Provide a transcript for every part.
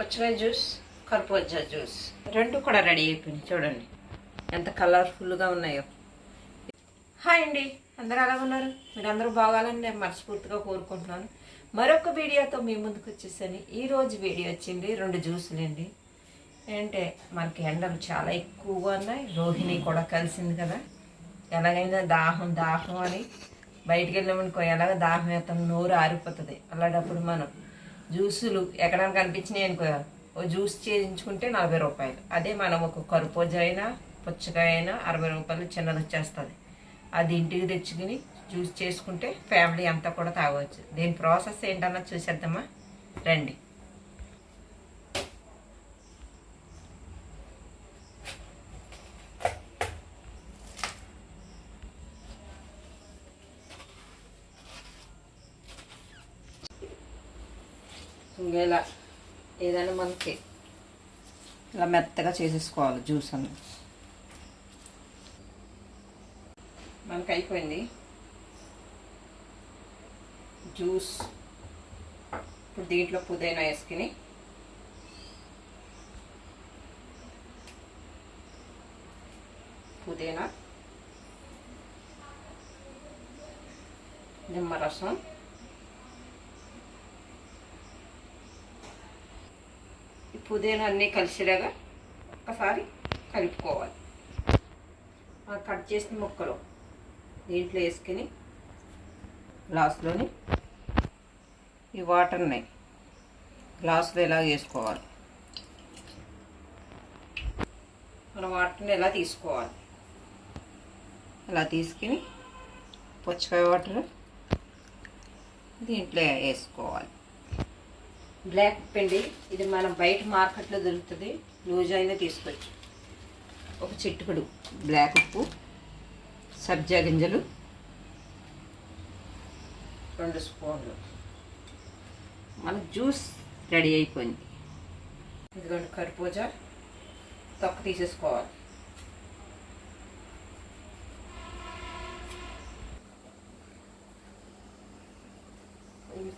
పచ్చిమిర juice కర్పూజా juice. రెండు కూడా ready అయిపోయినాయి. చూడండి. ఎంత కలర్ఫుల్గా ఉన్నాయో. హాయ్ అండి. అందరూ ఎలా ఉన్నారు? మీరు అందరూ బాగాలని నేను మనస్ఫూర్తిగా కోరుకుంటున్నాను. మరొక వీడియోతో మీ ముందుకు వచ్చేసాను. ఈ రోజు వీడియో వచ్చింది రెండు జ్యూసులండి. ఏంటంటే మనకి ఎండలు చాలా ఎక్కువగా ఉన్నాయి. రోహిణి కూడా కలిసింది కదా. ఎలాగైనా దాహం దాహం అని బయటికి వెళ్ళామనుకో ఎలాగ దాహం వేస్తాం? నోరు ఆరిపోతుంది. అలాంటప్పుడు మనం జ్యూసులు ఎక్కడానికి కనిపించినాయి అనుకో ఓ జ్యూస్ చేయించుకుంటే నలభై రూపాయలు. అదే మనం ఒక కరుపోజ అయినా పుచ్చకాయ అయినా అరవై రూపాయలు చిన్నది వచ్చేస్తుంది. అది ఇంటికి తెచ్చుకుని జ్యూస్ చేసుకుంటే ఫ్యామిలీ అంతా కూడా తాగవచ్చు దీని ప్రాసెస్ ఏంటన్నా చూసేద్దామా? రండి. ఇంకా ఇలా ఏదైనా మనకి ఇలా మెత్తగా చేసేసుకోవాలి జ్యూస్ అన్న. మనకి అయిపోయింది. జ్యూస్. ఇప్పుడు దీంట్లో పుదీనా వేసుకుని. పుదీనా. నిమ్మరసం పుదీనా అన్నీ కలిసేలాగా ఒక్కసారి కలుపుకోవాలి. ఆ కట్ చేసిన ముక్కలు దీంట్లో వేసుకుని గ్లాసులోని ఈ వాటర్ని గ్లాసులో ఇలా వేసుకోవాలి? మన వాటర్ని ఎలా తీసుకోవాలి? ఇలా తీసుకుని పుచ్చకాయ వాటర్ దీంట్లో వేసుకోవాలి. బ్లాక్ పిండి ఇది మనం బయట మార్కెట్లో దొరుకుతుంది. లూజ్ అయినా తీసుకోవచ్చు. ఒక చిట్టుకుడు బ్లాక్ ఉప్పు సబ్జా గింజలు రెండు స్పూన్లు. మన జ్యూస్ రెడీ అయిపోయింది. ఇదిగోండి కర్పూజా తొక్క తీసేసుకోవాలి.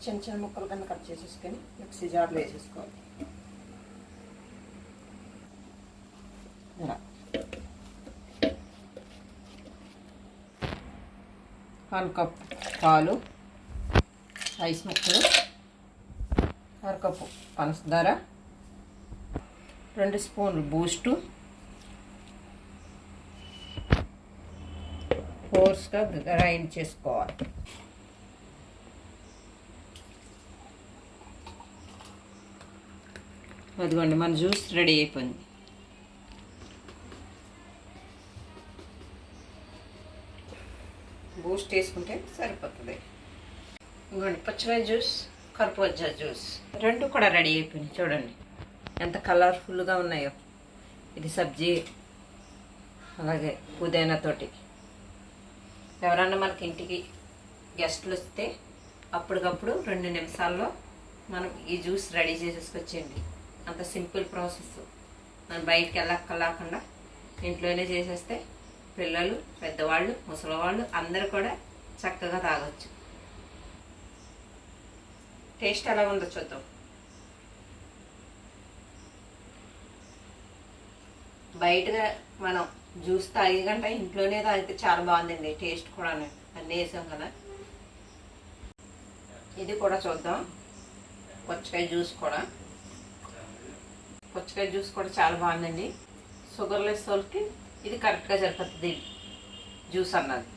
చిన్న చిన్న ముక్కలు కింద కట్ చేసేసుకొని మిక్సీ జార్లో వేసేసుకోవాలి. ఇలా. వన్ కప్ పాలు ఐస్ ముక్కలు అరకప్పు పంచదార రెండు స్పూన్లు బూస్టు ఫోర్స్గా గ్రైండ్ చేసుకోవాలి. అదిగోండి మన జ్యూస్ రెడీ అయిపోయింది. బూస్ట్ వేసుకుంటే సరిపోతుంది. ఇంకోండి పుచ్చకాయ జ్యూస్ కర్పూజా జ్యూస్. రెండు కూడా రెడీ అయిపోయినాయి చూడండి. ఎంత కలర్ఫుల్గా ఉన్నాయో. ఇది సబ్జీ అలాగే పుదీనాతోటి ఎవరన్నా మనకి ఇంటికి గెస్ట్లు వస్తే అప్పటికప్పుడు రెండు నిమిషాల్లో మనం ఈ జ్యూస్ రెడీ చేసేసుకొచ్చేయండి. అంత సింపుల్ ప్రాసెస్. మనం బయటికి వెళ్ళక్కర్లేకుండా ఇంట్లోనే చేసేస్తే పిల్లలు పెద్దవాళ్ళు ముసలివాళ్ళు అందరూ కూడా చక్కగా తాగొచ్చు. టేస్ట్ ఎలా ఉందో చూద్దాం. బయటగా మనం జ్యూస్ తాగే కంటే ఇంట్లోనే తాగితే చాలా బాగుందండి టేస్ట్ కూడా అన్నీ వేసాం కదా. ఇది కూడా చూద్దాం. పుచ్చకాయ జ్యూస్ కూడా. పుచ్చకాయ జ్యూస్ కూడా చాలా బాగుందండి. షుగర్ లెస్ వాళ్ళకి ఇది కరెక్ట్గా సరిపోతుంది. జ్యూస్ అన్నది.